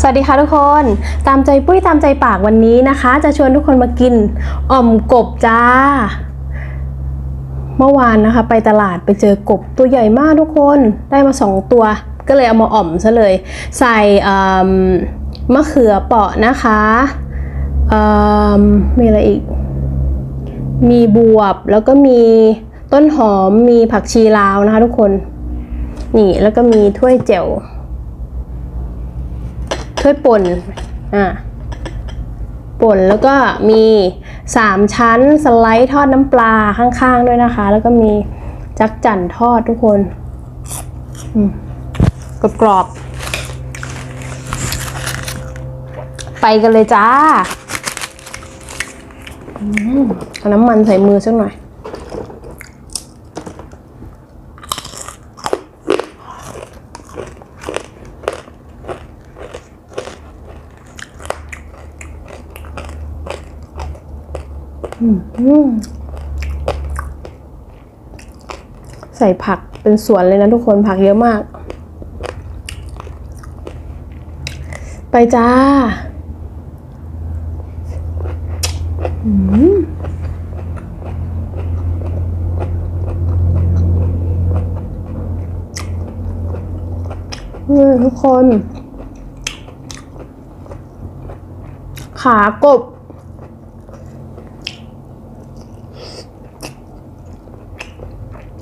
สวัสดีค่ะทุกคน ตามใจปุ้ยตามใจปากวันนี้นะคะ จะชวนทุกคนมากินอ่อมกบจ้า เมื่อวานนะคะ ไปตลาดไปเจอกบตัวใหญ่มากทุกคนได้มาสองตัว ก็เลยเอามาอ่อมซะเลย ใส่มะเขือเปราะนะคะมมีอะไรอีก มีบวบแล้วก็มีต้นหอมมีผักชีลาวนะคะทุกคน นี่แล้วก็มีถ้วยเจ๋ว วยป่นอะป่นแล้วก็มีสามชั้นสไลด์ทอดน้ำปลาข้างๆด้วยนะคะ แล้วก็มีจักจั่นทอดทุกคนอืมกรอบ ไปกันเลยจ้าเอาน้ำมันใส่มือสักหน่อย ใส่ผักเป็นสวนเลยนะทุกคนผักเยอะมาก ไปจ้าอืมนี่ทุกคน ขากบ อื้อหื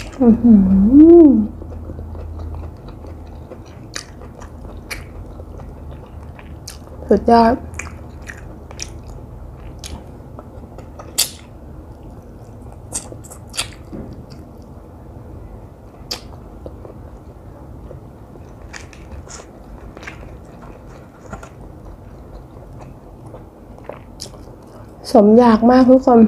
อ สุดยอดสมอยากมากทุกคน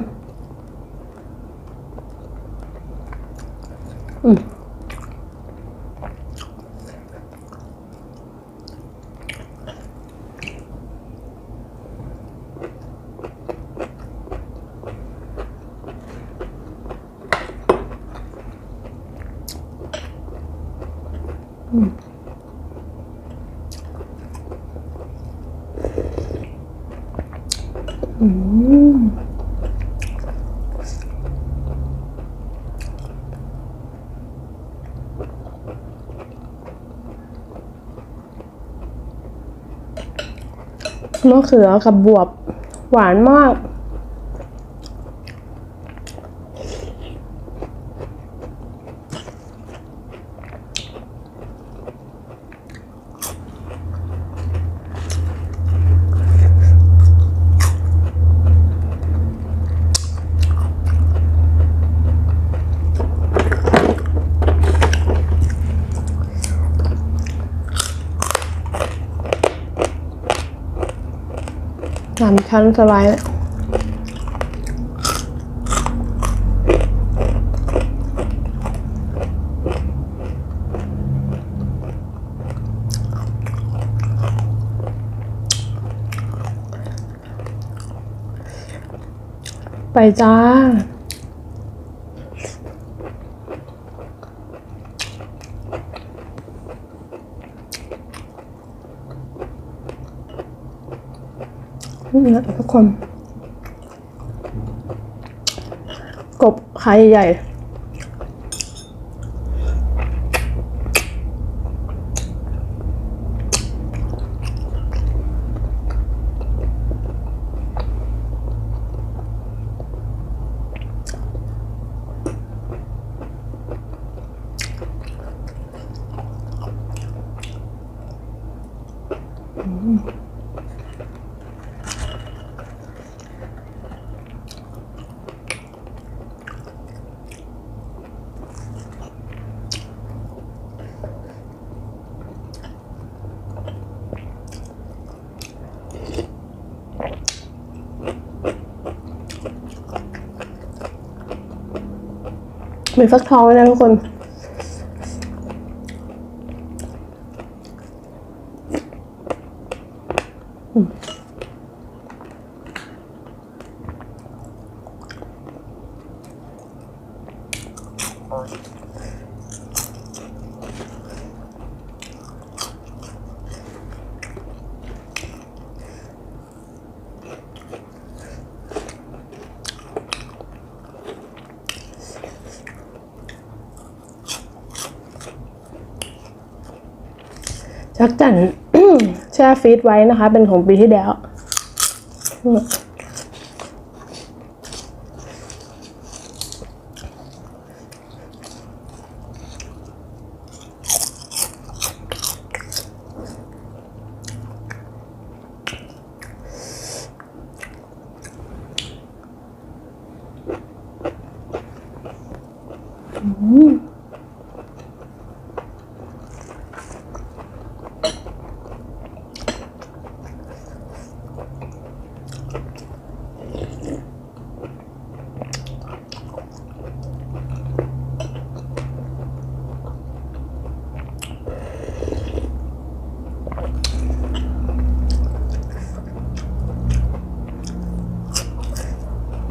มะเขือกับบวบ หวานมาก สา มันสไลด์ไปจ้า นี่นะทุกคน กบขายใหญ่ มีฟักทองด้วยนะทุกคน จักจั่นแช่ฟรีซไว้นะคะ เป็นของปีที่แล้ว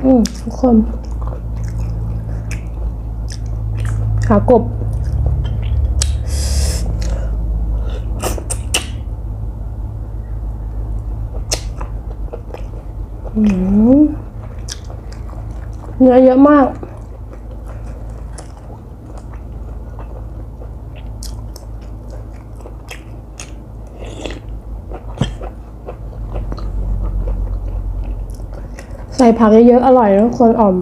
อืมก คน ขากบ เนื้อเยอะมาก ส่ผักเยอะๆอร่อยทุกคนอ่อม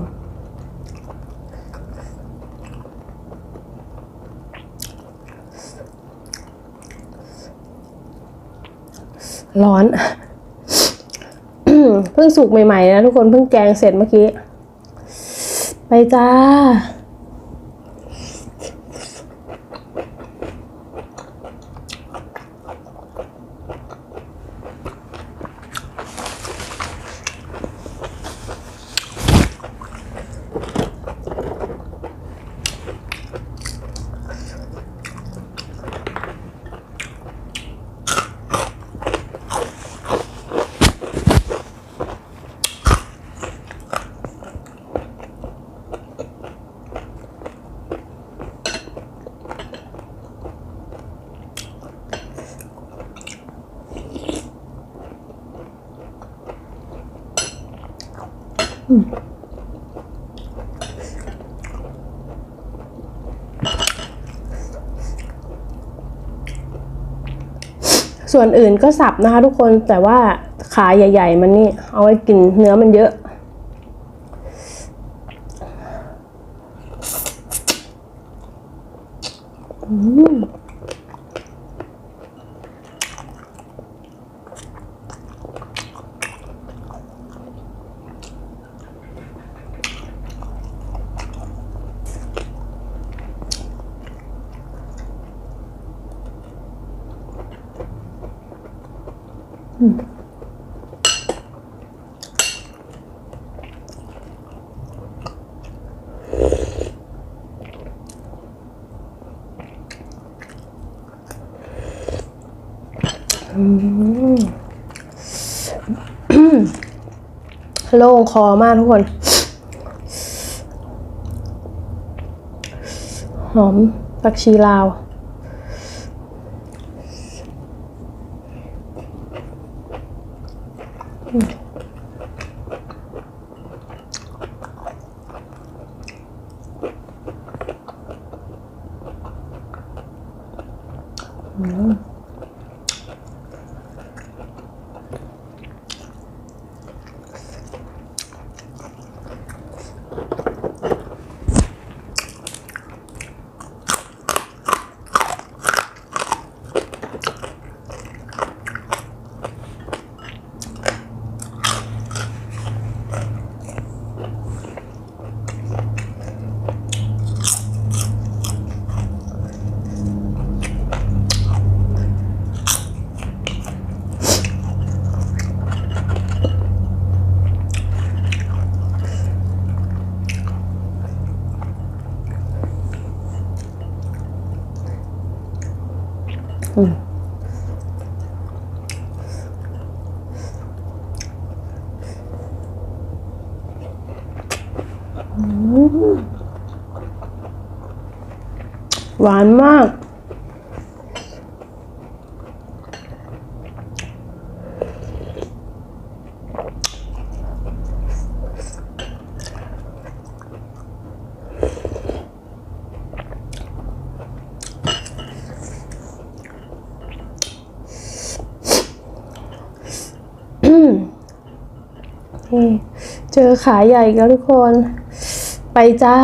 ร้อน เพิ่งสุกใหม่ๆนะทุกคนเพิ่งแกงเสร็จเมื่อกี้ ไปจ้า ส่วนอื่นก็สับนะคะทุกคนแต่ว่าขาใหญ่ ๆ มันนี่เอาไว้กินเนื้อมันเยอะ โล่งคอมากทุกคน หอมผักชีลาว หวานมาก เจอขาใหญ่แล้วทุกคน ไปจ้า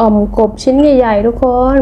อ่อมกบชิ้นใหญ่ ๆ ทุกคน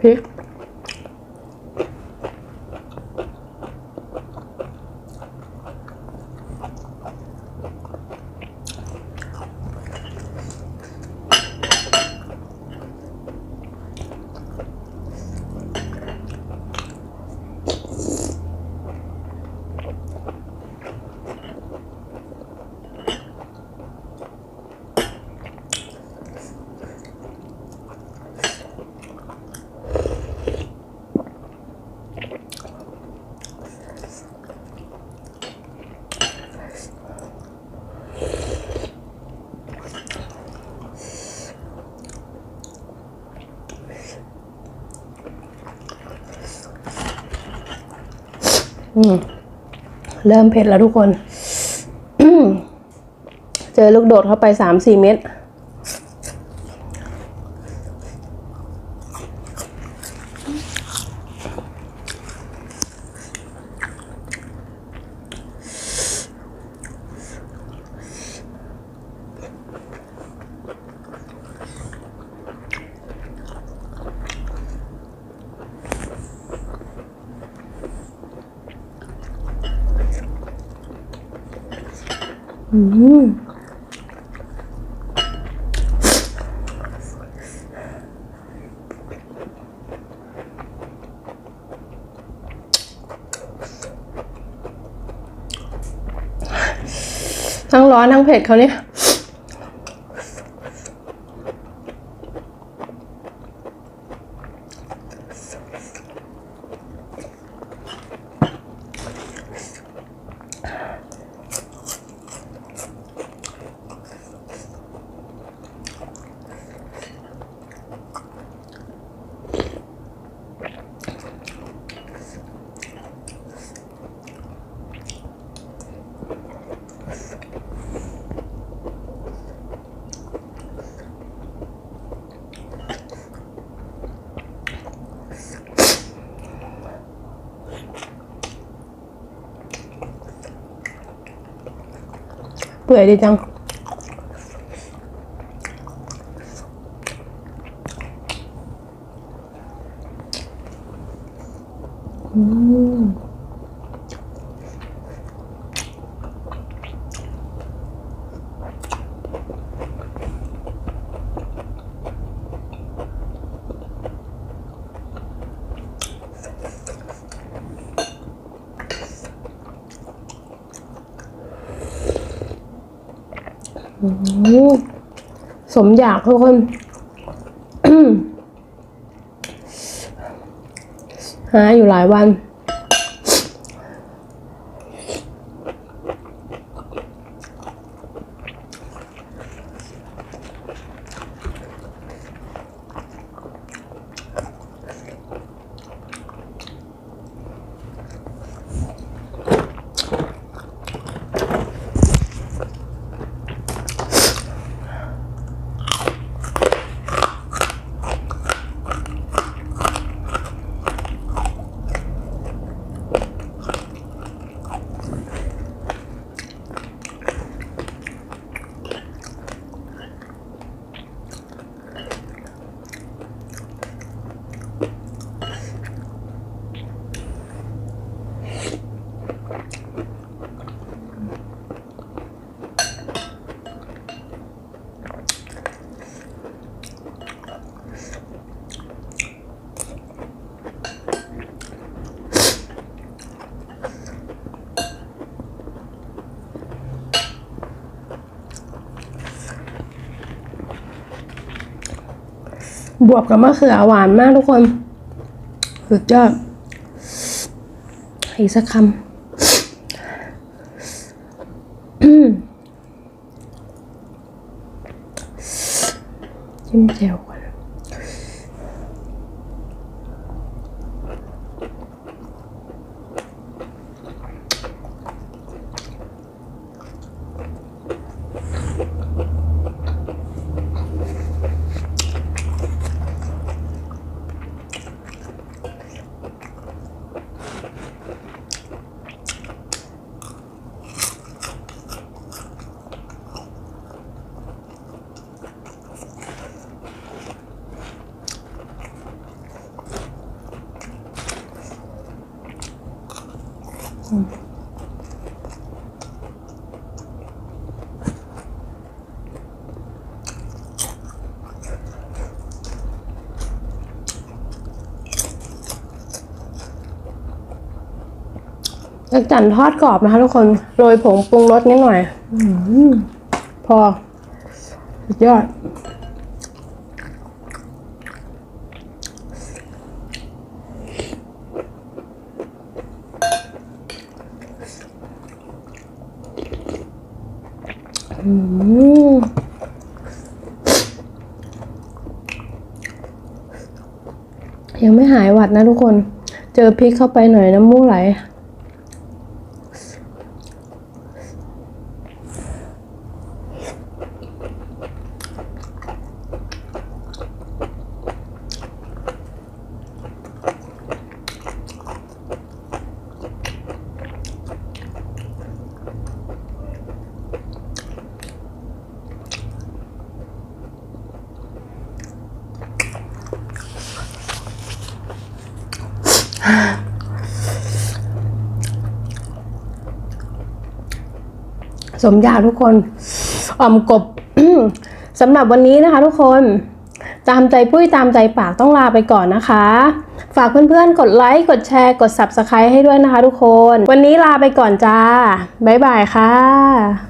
พริ เริ่มเผ็ดแล้วทุกคน เจอลูกโดดเข้าไปสามสี่เม็ด ทั้งร้อนทั้งเผ็ดเขาเนี่ย เปื่อยดี สมอยากทุกคนหาอยู่หลายวัน อ บวบกับมะเขือหวานมากทุกคนสุดยอดอีกสักคำจิ้มแจ่ว จักจั่นทอดกรอบนะคะทุกคน โรยผงปรุงรสนิดหน่อยอมพอ สุดยอด ยังไม่หายหวัดนะทุกคน เจอพริกเข้าไปหน่อยน้ำมูกไหล สมอยากทุกคนอ่อมกบสำหรับวันนี้นะคะทุกคน ตามใจปุ้ยตามใจปากต้องลาไปก่อนนะคะ ฝากเพื่อนๆ กดไลค์ กดแชร์ กด Subscribe ให้ด้วยนะคะทุกคน วันนี้ลาไปก่อนจ้า บ๊ายบายค่ะ